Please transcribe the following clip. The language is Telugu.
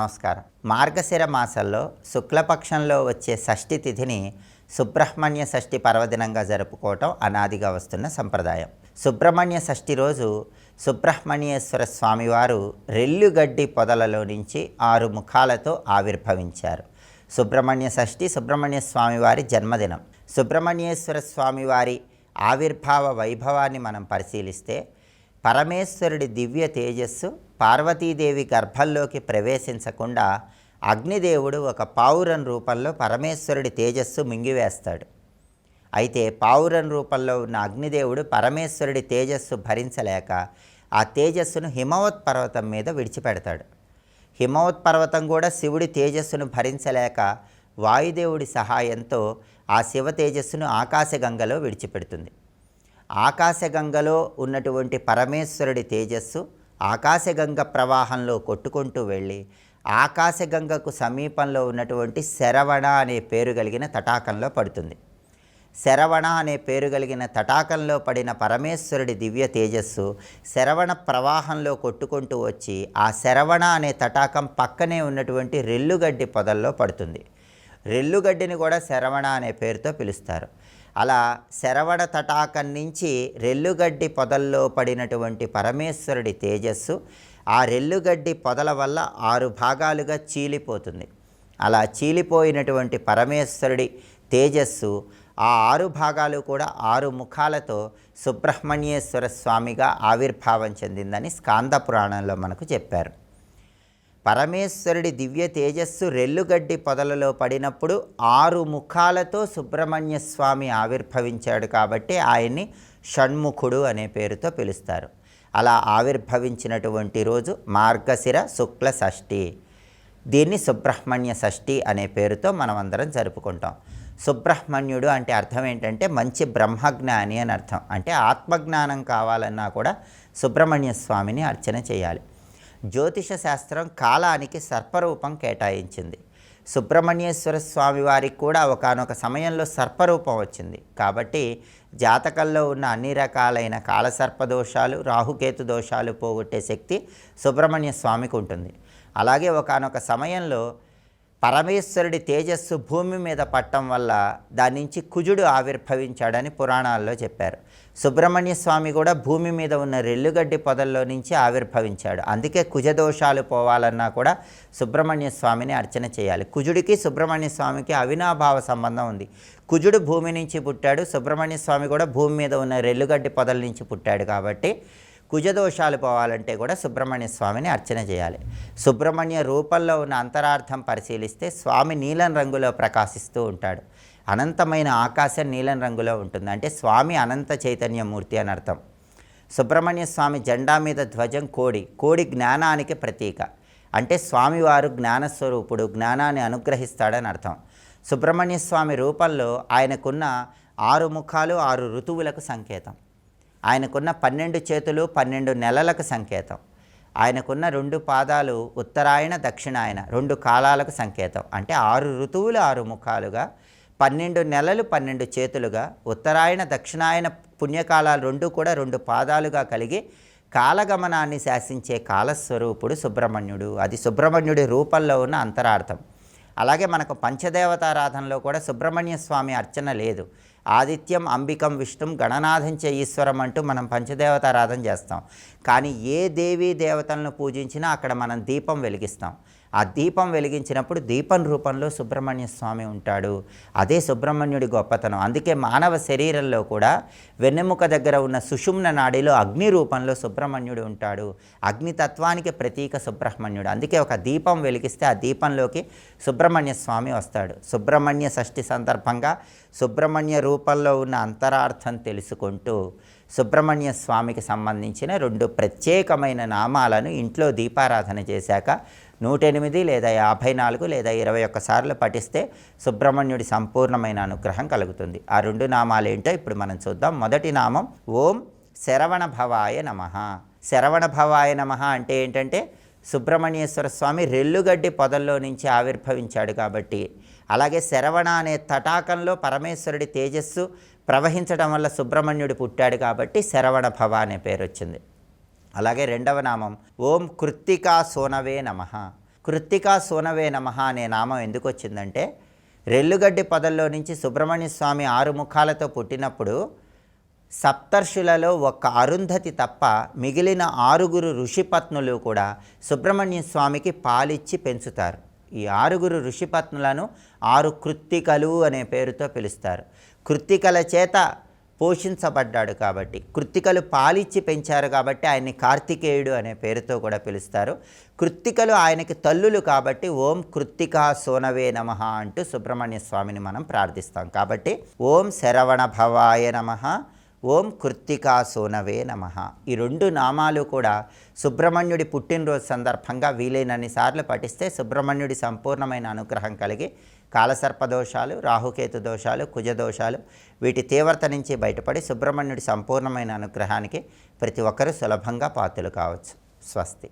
నమస్కారం. మార్గశిర మాసంలో శుక్లపక్షంలో వచ్చే షష్ఠి తిథిని సుబ్రహ్మణ్య షష్ఠి పర్వదినంగా జరుపుకోవటం అనాదిగా వస్తున్న సంప్రదాయం. సుబ్రహ్మణ్య షష్ఠి రోజు సుబ్రహ్మణ్యేశ్వర స్వామివారు రెల్లుగడ్డి పొదలలో నుంచి ఆరు ముఖాలతో ఆవిర్భవించారు. సుబ్రహ్మణ్య షష్ఠి సుబ్రహ్మణ్య స్వామివారి జన్మదినం. సుబ్రహ్మణ్యేశ్వర స్వామివారి ఆవిర్భావ వైభవాన్ని మనం పరిశీలిస్తే పరమేశ్వరుడి దివ్య తేజస్సు పార్వతీదేవి గర్భంలోకి ప్రవేశించకుండా అగ్నిదేవుడు ఒక పావురం రూపంలో పరమేశ్వరుడి తేజస్సు మింగివేస్తాడు. అయితే పావురం రూపంలో ఉన్న అగ్నిదేవుడు పరమేశ్వరుడి తేజస్సు భరించలేక ఆ తేజస్సును హిమవత్ పర్వతం మీద విడిచిపెడతాడు. హిమవత్ పర్వతం కూడా శివుడి తేజస్సును భరించలేక వాయుదేవుడి సహాయంతో ఆ శివ తేజస్సును ఆకాశగంగలో విడిచిపెడుతుంది. ఆకాశగంగలో ఉన్నటువంటి పరమేశ్వరుడి తేజస్సు ఆకాశగంగ ప్రవాహంలో కొట్టుకుంటూ వెళ్ళి ఆకాశగంగకు సమీపంలో ఉన్నటువంటి శరవణ అనే పేరు కలిగిన తటాకంలో పడుతుంది. శరవణ అనే పేరు కలిగిన తటాకంలో పడిన పరమేశ్వరుడి దివ్య తేజస్సు శరవణ ప్రవాహంలో కొట్టుకుంటూ వచ్చి ఆ శరవణ అనే తటాకం పక్కనే ఉన్నటువంటి రెల్లుగడ్డి పొదల్లో పడుతుంది. రెల్లుగడ్డిని కూడా శరవణ అనే పేరుతో పిలుస్తారు. అలా శరవడ తటాకం నుంచి రెల్లుగడ్డి పొదల్లో పడినటువంటి పరమేశ్వరుడి తేజస్సు ఆ రెల్లుగడ్డి పొదల వల్ల ఆరు భాగాలుగా చీలిపోతుంది. అలా చీలిపోయినటువంటి పరమేశ్వరుడి తేజస్సు ఆ ఆరు భాగాలు కూడా ఆరు ముఖాలతో సుబ్రహ్మణ్యేశ్వర స్వామిగా ఆవిర్భావం చెందిందని స్కాంద పురాణంలో మనకు చెప్పారు. పరమేశ్వరుడి దివ్య తేజస్సు రెల్లుగడ్డి పొదలలో పడినప్పుడు ఆరు ముఖాలతో సుబ్రహ్మణ్య స్వామి ఆవిర్భవించాడు కాబట్టి ఆయన్ని షణ్ముఖుడు అనే పేరుతో పిలుస్తారు. అలా ఆవిర్భవించినటువంటి రోజు మార్గశిర శుక్ల షష్ఠి. దీన్ని సుబ్రహ్మణ్య షష్ఠి అనే పేరుతో మనం అందరం జరుపుకుంటాం. సుబ్రహ్మణ్యుడు అంటే అర్థం ఏంటంటే మంచి బ్రహ్మజ్ఞాని అని అర్థం. అంటే ఆత్మజ్ఞానం కావాలన్నా కూడా సుబ్రహ్మణ్య స్వామిని అర్చన చేయాలి. జ్యోతిష శాస్త్రం కాలానికి సర్పరూపం కేటాయించింది. సుబ్రహ్మణ్యేశ్వర స్వామి వారికి కూడా ఒకనొక సమయంలో సర్పరూపం వచ్చింది. కాబట్టి జాతకంలో ఉన్న అన్ని రకాలైన కాలసర్ప దోషాలు రాహుకేతు దోషాలు పోగొట్టే శక్తి సుబ్రహ్మణ్య స్వామికి ఉంటుంది. అలాగే ఒకనొక సమయంలో పరమేశ్వరుడి తేజస్సు భూమి మీద పట్టడం వల్ల దాని నుంచి కుజుడు ఆవిర్భవించాడని పురాణాల్లో చెప్పారు. సుబ్రహ్మణ్య స్వామి కూడా భూమి మీద ఉన్న రెల్లుగడ్డి పొదల్లో నుంచి ఆవిర్భవించాడు. అందుకే కుజదోషాలు పోవాలన్నా కూడా సుబ్రహ్మణ్య స్వామిని అర్చన చేయాలి. కుజుడికి సుబ్రహ్మణ్య స్వామికి అవినాభావ సంబంధం ఉంది. కుజుడు భూమి నుంచి పుట్టాడు. సుబ్రహ్మణ్య స్వామి కూడా భూమి మీద ఉన్న రెల్లుగడ్డి పొదల నుంచి పుట్టాడు కాబట్టి కుజదోషాలు పోవాలంటే కూడా సుబ్రహ్మణ్య స్వామిని అర్చన చేయాలి. సుబ్రహ్మణ్య రూపంలో ఉన్న అంతరార్థం పరిశీలిస్తే స్వామి నీలం రంగులో ప్రకాశిస్తూ ఉంటాడు. అనంతమైన ఆకాశం నీలం రంగులో ఉంటుంది. అంటే స్వామి అనంత చైతన్యమూర్తి అని అర్థం. సుబ్రహ్మణ్య స్వామి జెండా మీద ధ్వజం కోడి కోడి జ్ఞానానికి ప్రతీక. అంటే స్వామివారు జ్ఞానస్వరూపుడు జ్ఞానాన్ని అనుగ్రహిస్తాడని అర్థం. సుబ్రహ్మణ్య స్వామి రూపంలో ఆయనకున్న ఆరు ముఖాలు ఆరు ఋతువులకు సంకేతం. ఆయనకున్న పన్నెండు చేతులు పన్నెండు నెలలకు సంకేతం. ఆయనకున్న రెండు పాదాలు ఉత్తరాయణ దక్షిణాయన రెండు కాలాలకు సంకేతం. అంటే ఆరు ఋతువులు ఆరు ముఖాలుగా పన్నెండు నెలలు పన్నెండు చేతులుగా ఉత్తరాయణ దక్షిణాయన పుణ్యకాలాలు రెండు కూడా రెండు పాదాలుగా కలిగి కాలగమనాన్ని శాసించే కాలస్వరూపుడు సుబ్రహ్మణ్యుడు. అది సుబ్రహ్మణ్యుడి రూపంలో ఉన్న అంతరార్థం. అలాగే మనకు పంచదేవతారాధనలో కూడా సుబ్రహ్మణ్య స్వామి అర్చన లేదు. ఆదిత్యం అంబికం విష్ణుం గణనాథంచ ఈశ్వరం అంటూ మనం పంచదేవతారాధన చేస్తాం. కానీ ఏ దేవీ దేవతలను పూజించినా అక్కడ మనం దీపం వెలిగిస్తాం. ఆ దీపం వెలిగించినప్పుడు దీపం రూపంలో సుబ్రహ్మణ్య స్వామి ఉంటాడు. అదే సుబ్రహ్మణ్యుడి గొప్పతనం. అందుకే మానవ శరీరంలో కూడా వెన్నెముక దగ్గర ఉన్న సుషుమ్న నాడిలో అగ్ని రూపంలో సుబ్రహ్మణ్యుడు ఉంటాడు. అగ్నితత్వానికి ప్రతీక సుబ్రహ్మణ్యుడు. అందుకే ఒక దీపం వెలిగిస్తే ఆ దీపంలోకి సుబ్రహ్మణ్య స్వామి వస్తాడు. సుబ్రహ్మణ్య షష్ఠి సందర్భంగా సుబ్రహ్మణ్య రూపంలో ఉన్న అంతరార్థం తెలుసుకుంటూ సుబ్రహ్మణ్య స్వామికి సంబంధించిన రెండు ప్రత్యేకమైన నామాలను ఇంట్లో దీపారాధన చేశాక నూట ఎనిమిది లేదా యాభై నాలుగు లేదా ఇరవై ఒక్కసార్లు పఠిస్తే సుబ్రహ్మణ్యుడి సంపూర్ణమైన అనుగ్రహం కలుగుతుంది. ఆ రెండు నామాలు ఏంటో ఇప్పుడు మనం చూద్దాం. మొదటి నామం ఓం శరవణ భవాయ నమ. శరవణ భవాయ నమ అంటే ఏంటంటే సుబ్రహ్మణ్యేశ్వర స్వామి రెల్లుగడ్డి పొదల్లో నుంచి ఆవిర్భవించాడు కాబట్టి. అలాగే శరవణ అనే తటాకంలో పరమేశ్వరుడి తేజస్సు ప్రవహించడం వల్ల సుబ్రహ్మణ్యుడు పుట్టాడు కాబట్టి శరవణ భవ అనే పేరు వచ్చింది. అలాగే రెండవ నామం ఓం కృత్తికా సోనవే నమ. కృత్తికా సోనవే నమ అనే నామం ఎందుకు వచ్చిందంటే రెల్లుగడ్డి పదల్లో నుంచి సుబ్రహ్మణ్య స్వామి ఆరు ముఖాలతో పుట్టినప్పుడు సప్తర్షులలో ఒక్క అరుంధతి తప్ప మిగిలిన ఆరుగురు ఋషిపత్నులు కూడా సుబ్రహ్మణ్య స్వామికి పాలిచ్చి పెంచుతారు. ఈ ఆరుగురు ఋషిపత్నులను ఆరు కృత్తికలు అనే పేరుతో పిలుస్తారు. కృత్తికల చేత పోషించబడ్డాడు కాబట్టి కృత్తికలు పాలిచ్చి పెంచారు కాబట్టి ఆయన్ని కార్తికేయుడు అనే పేరుతో కూడా పిలుస్తారు. కృత్తికలు ఆయనకి తల్లులు కాబట్టి ఓం కృత్తికా సోనవే నమ అంటూ సుబ్రహ్మణ్య స్వామిని మనం ప్రార్థిస్తాం. కాబట్టి ఓం శరవణ భవాయ నమ. ఓం కృత్తికా సోనవే నమ. ఈ రెండు నామాలు కూడా సుబ్రహ్మణ్యుడి పుట్టినరోజు సందర్భంగా వీలైనన్ని సార్లు పఠిస్తే సుబ్రహ్మణ్యుడి సంపూర్ణమైన అనుగ్రహం కలిగి కాలసర్ప దోషాలు రాహుకేతు దోషాలు కుజదోషాలు వీటి తీవ్రత నుంచి బయటపడి సుబ్రహ్మణ్యుడి సంపూర్ణమైన అనుగ్రహానికి ప్రతి ఒక్కరూ సులభంగా పాత్రలు కావచ్చు. స్వస్తి.